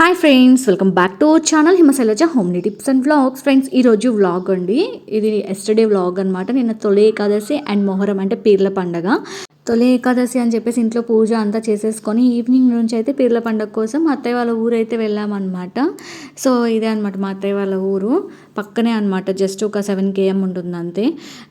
Hi friends welcome back to our channel Himashailaja homely tips and vlogs friends ఈరోజు vlog అండి. ఇది yesterday vlog అనమాట నిన్న తొలి ఏకాదశి అండ్ మొహరం అంటే పీర్ల పండగ. తొలి ఏకాదశి అని చెప్పేసి ఇంట్లో పూజ అంతా చేసేసుకొని ఈవినింగ్ నుంచి అయితే పీర్ల పండగ కోసం అత్తయ్య వాళ్ళ ఊరు అయితే వెళ్ళామన్నమాట. సో ఇదే అనమాట మా అత్తయ్య వాళ్ళ ఊరు. పక్కనే అనమాట జస్ట్ ఒక సెవెన్ కేఎం ఉంటుంది అంతే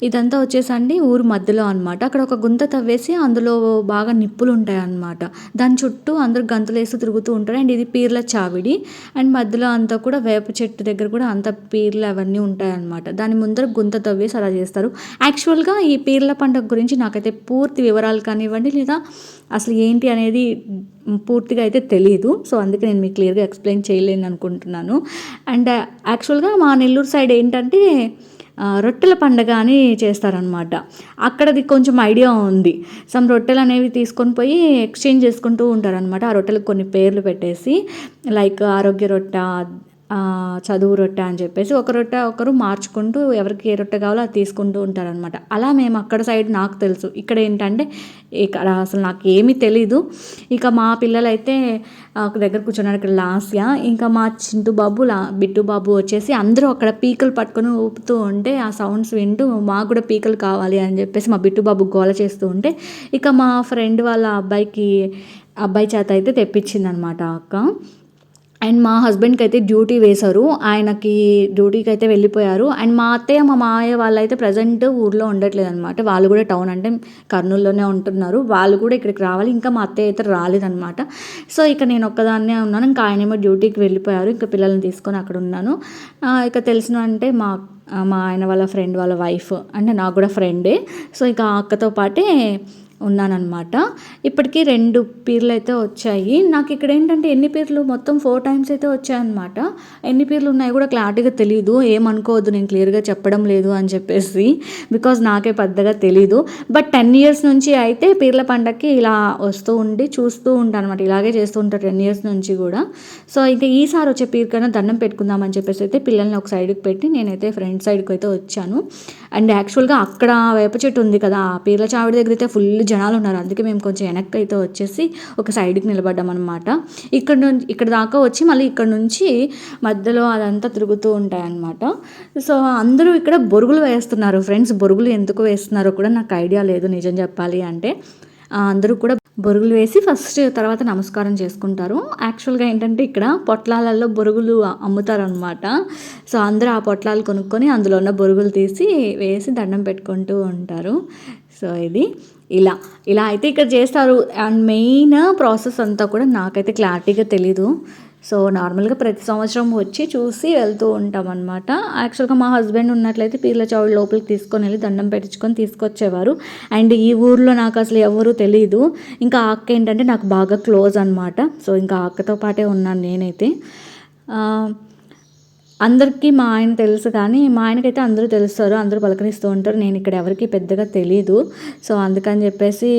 ఇదంతా వచ్చేసండి ఊరు మధ్యలో అనమాట అక్కడ ఒక గుంత తవ్వేసి అందులో బాగా నిప్పులు ఉంటాయి అనమాట దాని చుట్టూ అందరూ గంతులు వేస్తూ తిరుగుతూ ఉంటారు. అండ్ ఇది పీర్ల చావిడి. అండ్ మధ్యలో అంతా కూడా వేప చెట్టు దగ్గర కూడా అంత పీర్లు అవన్నీ ఉంటాయి అనమాట దాని ముందర గుంత తవ్వేసి అలా చేస్తారు. యాక్చువల్గా ఈ పీర్ల పండుగ గురించి నాకైతే పూర్తి వివరాలు కానివ్వండి లేదా అసలు ఏంటి అనేది పూర్తిగా అయితే తెలియదు సో అందుకే నేను మీకు క్లియర్గా ఎక్స్ప్లెయిన్ చేయలేను అనుకుంటున్నాను. అండ్ యాక్చువల్గా మా నెల్లూరు సైడ్ ఏంటంటే రొట్టెల పండగ అని చేస్తారనమాట అక్కడది కొంచెం ఐడియా ఉంది. సమ్ రొట్టెలు అనేవి తీసుకొని పోయి ఎక్స్చేంజ్ చేసుకుంటూ ఉంటారనమాట ఆ రొట్టెలకు కొన్ని పేర్లు పెట్టేసి లైక్ ఆరోగ్య రొట్టె చదువు రొట్టె అని చెప్పేసి ఒక రొట్టె ఒకరు మార్చుకుంటూ ఎవరికి ఏ రొట్టె కావాలో అది తీసుకుంటూ ఉంటారనమాట అలా మేము అక్కడ సైడ్ నాకు తెలుసు. ఇక్కడ ఏంటంటే ఇక్కడ అసలు నాకు ఏమీ తెలీదు. ఇక మా పిల్లలైతే ఒక దగ్గర కూర్చున్నారు ఇక్కడ లాస్య. ఇంకా మా చింటు బాబు లా బిట్టు బాబు వచ్చేసి అందరూ అక్కడ పీకలు పట్టుకొని ఊపుతూ ఉంటే ఆ సౌండ్స్ వింటూ మాకు కూడా పీకలు కావాలి అని చెప్పేసి మా బిట్టు బాబు గోల చేస్తూ ఉంటే ఇక మా ఫ్రెండ్ వాళ్ళ అబ్బాయికి అబ్బాయి చేత అయితే తెప్పించిందనమాట అక్క. అండ్ మా హస్బెండ్కి అయితే డ్యూటీ వేశారు. ఆయనకి డ్యూటీకి అయితే వెళ్ళిపోయారు. అండ్ మా అత్తయ్య మా మామయ్య వాళ్ళు అయితే ప్రజెంట్ ఊర్లో ఉండట్లేదు అనమాట వాళ్ళు కూడా టౌన్ అంటే కర్నూలులోనే ఉంటున్నారు. వాళ్ళు కూడా ఇక్కడికి రావాలి. ఇంకా మా అత్తయ్య అయితే రాలేదనమాట సో ఇక నేను ఒక్కదాన్నే ఉన్నాను. ఇంకా ఆయనేమో డ్యూటీకి వెళ్ళిపోయారు. ఇంకా పిల్లల్ని తీసుకొని అక్కడ ఉన్నాను. ఇక తెలిసిన అంటే మా మా ఆయన వాళ్ళ ఫ్రెండ్ వాళ్ళ వైఫ్. అంటే నాకు కూడా ఫ్రెండే. సో ఇక ఆ అక్కతో పాటే ఉన్నానన్నమాట. ఇప్పటికీ రెండు పీర్లు అయితే వచ్చాయి. నాకు ఇక్కడ ఏంటంటే ఎన్ని పీర్లు? మొత్తం ఫోర్ టైమ్స్ అయితే వచ్చాయన్నమాట. ఎన్ని పీర్లు ఉన్నాయో కూడా క్లారిటీగా తెలియదు ఏమనుకోవద్దు నేను క్లియర్గా చెప్పడం లేదు అని చెప్పేసి. బికాజ్ నాకే పెద్దగా తెలీదు. బట్ టెన్ ఇయర్స్ నుంచి అయితే పీర్ల పండగకి ఇలా వస్తూ ఉండి చూస్తూ ఉంటాను అనమాట ఇలాగే చేస్తూ ఉంటారు టెన్ ఇయర్స్ నుంచి కూడా. సో ఇంకా ఈసారి వచ్చే పీర్ కన్నా దండం పెట్టుకుందామని చెప్పేసి అయితే పిల్లల్ని ఒక సైడ్కి పెట్టి నేనైతే ఫ్రంట్ సైడ్కి అయితే వచ్చాను. అండ్ యాక్చువల్గా అక్కడ వేప చెట్టు ఉంది కదా ఆ పీర్ల చావిడి దగ్గర అయితే ఫుల్ జనాలు ఉన్నారు. అందుకే మేము కొంచెం వెనక్కి అయితే వచ్చేసి ఒక సైడ్కి నిలబడ్డాం అనమాట ఇక్కడ నుంచి ఇక్కడ దాకా వచ్చి మళ్ళీ ఇక్కడ నుంచి మధ్యలో అదంతా తిరుగుతూ ఉంటాయన్నమాట సో అందరూ ఇక్కడ బొరుగులు వేస్తున్నారు. ఫ్రెండ్స్ బొరుగులు ఎందుకు వేస్తున్నారో కూడా నాకు ఐడియా లేదు. నిజం చెప్పాలి అంటే అందరూ కూడా బొరుగులు వేసి ఫస్ట్ తర్వాత నమస్కారం చేసుకుంటారు. యాక్చువల్గా ఏంటంటే ఇక్కడ పొట్లాలలో బొరుగులు అమ్ముతారనమాట సో అందరూ ఆ పొట్లాలు కొనుక్కొని అందులో ఉన్న బొరుగులు తీసి వేసి దండం పెట్టుకుంటూ ఉంటారు. సో ఇది. ఇలా ఇలా అయితే ఇక్కడ చేస్తారు. అండ్ మెయిన్ ప్రాసెస్ అంతా కూడా నాకైతే క్లారిటీగా తెలీదు. సో నార్మల్గా ప్రతి సంవత్సరం వచ్చి చూసి వెళ్తూ ఉంటాం అనమాట యాక్చువల్గా మా హస్బెండ్ ఉన్నట్లయితే పీర్ల చౌడు లోపలికి తీసుకొని వెళ్ళి దండం పెట్టించుకొని తీసుకొచ్చేవారు. అండ్ ఈ ఊర్లో నాకు అసలు ఎవరు తెలియదు ఇంకా అక్క ఏంటంటే నాకు బాగా క్లోజ్ అనమాట సో ఇంకా అక్కతో పాటే ఉన్నాను నేనైతే. అందరికీ మా ఆయన తెలుసు కానీ మా ఆయనకైతే అందరూ తెలుస్తారు అందరూ పలకరిస్తూ ఉంటారు. నేను ఇక్కడ ఎవరికి పెద్దగా తెలీదు. సో అందుకని చెప్పేసి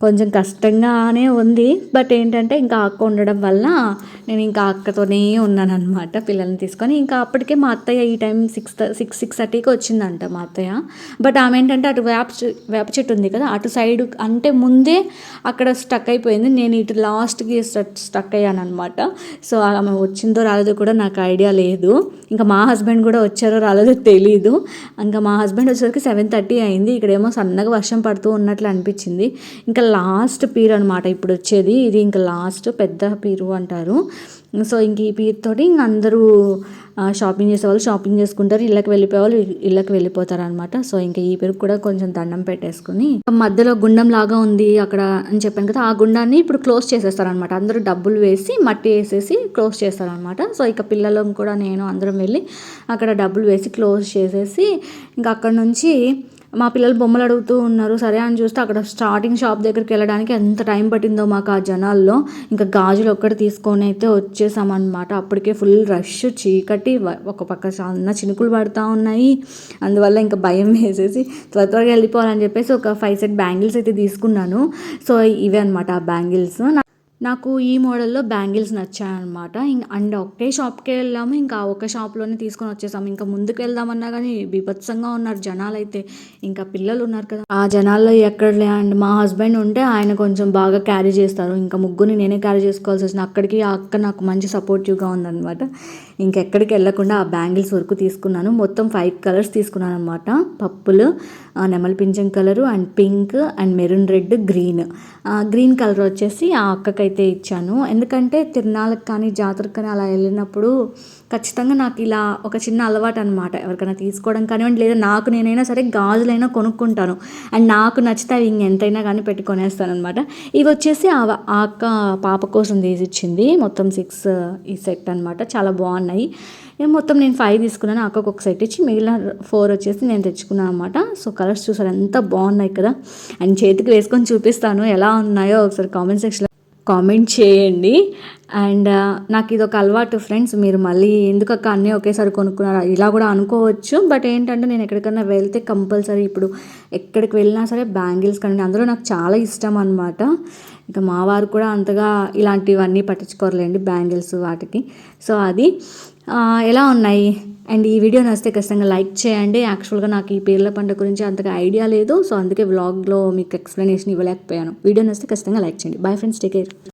కొంచెం కష్టంగానే ఉంది. బట్ ఏంటంటే ఇంకా అక్క ఉండడం వల్ల నేను ఇంకా అక్కతోనే ఉన్నాను అనమాట పిల్లల్ని తీసుకొని. ఇంకా అప్పటికే మా అత్తయ్య ఈ టైం సిక్స్ సిక్స్ సిక్స్ థర్టీకి వచ్చిందంట మా అత్తయ్య. బట్ ఆమె ఏంటంటే అటు వేప వేప చెట్టు ఉంది కదా అటు సైడ్ అంటే ముందే అక్కడ స్టక్ అయిపోయింది. నేను ఇటు లాస్ట్కి స్టక్ అయ్యాను అనమాట సో ఆమె వచ్చిందో రాలేదో కూడా నాకు ఐడియా లేదు. ఇంకా మా హస్బెండ్ కూడా వచ్చారో రాలేదో తెలీదు. ఇంకా మా హస్బెండ్ వచ్చేసరికి సెవెన్ థర్టీ అయింది. ఇక్కడేమో సన్నగా వర్షం పడుతూ ఉన్నట్లు అనిపించింది. ఇంకా లాస్ట్ పీర్ అనమాట ఇప్పుడు వచ్చేది. ఇది ఇంకా లాస్ట్ పెద్ద పీరు అంటారు. సో ఇంక ఈ పీర్తోటి ఇంక అందరూ షాపింగ్ చేసే వాళ్ళు షాపింగ్ చేసుకుంటారు ఇళ్ళకి వెళ్ళిపోయేవాళ్ళు ఇళ్ళకి వెళ్ళిపోతారు అనమాట సో ఇంకా ఈ పీరుకు కూడా కొంచెం దండం పెట్టేసుకుని మధ్యలో గుండం లాగా ఉంది అక్కడ అని చెప్పాను కదా ఆ గుండాన్ని ఇప్పుడు క్లోజ్ చేసేస్తారనమాట అందరూ డబ్బులు వేసి మట్టి వేసేసి క్లోజ్ చేస్తారనమాట సో ఇక పిల్లలం కూడా నేను అందరం వెళ్ళి అక్కడ డబ్బులు వేసి క్లోజ్ చేసేసి ఇంకా అక్కడ నుంచి మా పిల్లలు బొమ్మలు అడుగుతూ ఉన్నారు. సరే అని చూస్తే అక్కడ స్టార్టింగ్ షాప్ దగ్గరికి వెళ్ళడానికి ఎంత టైం పట్టిందో మాకు ఆ జనాల్లో. ఇంకా గాజులు ఒక్కటి తీసుకొని అయితే వచ్చేసామన్నమాట. అప్పటికే ఫుల్ రష్ చీకటి ఒక పక్క సన్న చినుకులు పడుతూ ఉన్నాయి. అందువల్ల ఇంకా భయం వేసేసి త్వర త్వరగా వెళ్ళిపోవాలని చెప్పేసి ఒక ఫైవ్ సెట్ బ్యాంగిల్స్ అయితే తీసుకున్నాను. సో ఇవే అనమాట ఆ బ్యాంగిల్స్ నాకు ఈ మోడల్లో బ్యాంగిల్స్ నచ్చాయన్నమాట. ఇంక అండ్ ఒకే షాప్కి వెళ్ళాము. ఇంకా ఒక షాప్లోనే తీసుకొని వచ్చేసాము. ఇంకా ముందుకు వెళ్దామన్నా కానీ బీభత్సంగా ఉన్నారు జనాలు అయితే ఇంకా పిల్లలు ఉన్నారు కదా. ఆ జనాల్లో ఎక్కడలే. అండ్ మా హస్బెండ్ ఉంటే ఆయన కొంచెం బాగా క్యారీ చేస్తారు. ఇంకా ముగ్గురిని నేనే క్యారీ చేసుకోవాల్సి వచ్చింది. అక్కడికి ఆ అక్క నాకు మంచి సపోర్టివ్గా ఉందన్నమాట. ఇంకెక్కడికి వెళ్ళకుండా ఆ బ్యాంగిల్స్ వరకు తీసుకున్నాను. మొత్తం ఫైవ్ కలర్స్ తీసుకున్నాను అనమాట పప్పులు నెమలి పింఛం colour and pink and maroon red green. Green colour వచ్చేసి ఆ అక్కకైతే ఇచ్చాను. ఎందుకంటే తిరునాళ్ళకి కానీ జాతరకు కానీ అలా వెళ్ళినప్పుడు ఖచ్చితంగా నాకు ఇలా ఒక చిన్న అలవాటు అనమాట ఎవరికైనా తీసుకోవడం కానివ్వండి లేదా నాకు నేనైనా సరే గాజులైనా కొనుక్కుంటాను. అండ్ నాకు నచ్చితే అవి ఇంకెంతైనా కానీ పెట్టుకొనేస్తాను అనమాట ఇవి వచ్చేసి ఆ అక్క పాప కోసం తీసి ఇచ్చింది మొత్తం సిక్స్ ఈ సెట్ అనమాట చాలా బాగున్నాయి. మొత్తం నేను ఫైవ్ తీసుకున్నాను. అక్కకు ఒక సెట్ ఇచ్చి మిగిలిన ఫోర్ వచ్చేసి నేను తెచ్చుకున్నాను అనమాట సో కలర్స్ చూసారు ఎంత బాగున్నాయి కదా. అండ్ చేతికి వేసుకొని చూపిస్తాను ఎలా ఉన్నాయో ఒకసారి కామెంట్ సెక్షన్లో కామెంట్ చేయండి. అండ్ నాకు ఇది ఒక అలవాటు ఫ్రెండ్స్ మీరు మళ్ళీ ఎందుకు అక్క అన్నీ ఒకేసారి కొనుక్కున్నారా? ఇలా కూడా అనుకోవచ్చు బట్ ఏంటంటే నేను ఎక్కడికైనా వెళ్తే కంపల్సరీ ఇప్పుడు ఎక్కడికి వెళ్ళినా సరే బ్యాంగిల్స్ కానీ అందులో నాకు చాలా ఇష్టం అనమాట ఇంకా మా వారు కూడా అంతగా ఇలాంటివన్నీ పట్టించుకోరులేండి బ్యాంగిల్స్ వాటికి. సో అది ఎలా ఉన్నాయి? అండ్ ఈ వీడియో నచ్చితే ఖచ్చితంగా లైక్ చేయండి. యాక్చువల్గా నాకు ఈ పేర్ల పండుగ గురించి అంతగా ఐడియా లేదు. సో అందుకే వ్లాగ్లో మీకు ఎక్స్ప్లెనేషన్ ఇవ్వలేకపోయాను. వీడియో నచ్చితే ఖచ్చితంగా లైక్ చేయండి. Bye friends take care.